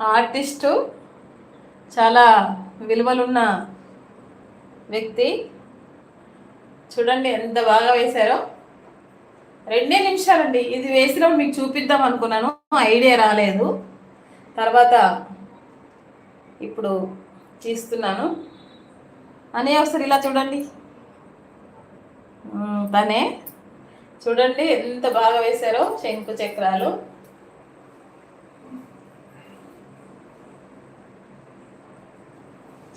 Artist చాలా విలువలున్న వ్యక్తి. చూడండి ఎంత బాగా వేశారో. రెండే నిమిషాలండి. ఇది వేసినప్పుడు మీకు చూపిద్దాం అనుకున్నాను. ఐడియా రాలేదు. తర్వాత ఇప్పుడు తీస్తున్నాను. అనే ఒకసారి ఇలా చూడండి. తనే. చూడండి ఎంత బాగా వేశారో. శంకు చక్రాలు.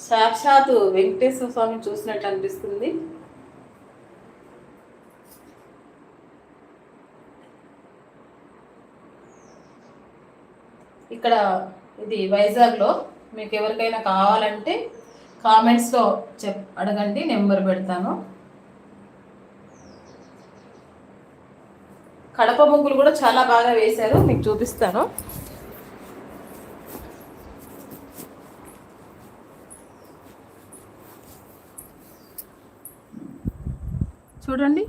సాక్షాత్తు వెంకటేశ్వర స్వామి చూసినట్టు అనిపిస్తుంది. ఇక్కడ ఇది వైజాగ్లో మీకు ఎవరికైనా కావాలంటే కామెంట్స్లో చెప్ అడగండి నెంబర్ పెడతాను. కడప ముగ్గులు కూడా చాలా బాగా వేశారు మీకు చూపిస్తాను. చూడండి.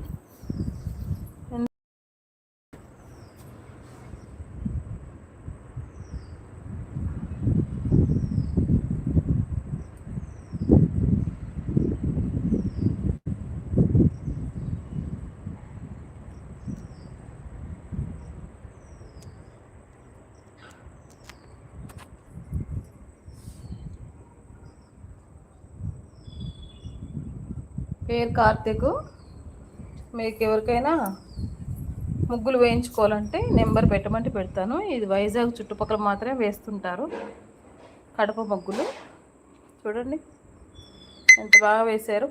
పేరు కార్తీకు. మీకు ఎవరికైనా ముగ్గులు వేయించుకోవాలంటే నెంబర్ పెట్టమంటే పెడతాను. ఇది వైజాగ్ చుట్టుపక్కల మాత్రమే వేస్తుంటారు. కడప ముగ్గులు. చూడండి. ఎంత బాగా వేశారు.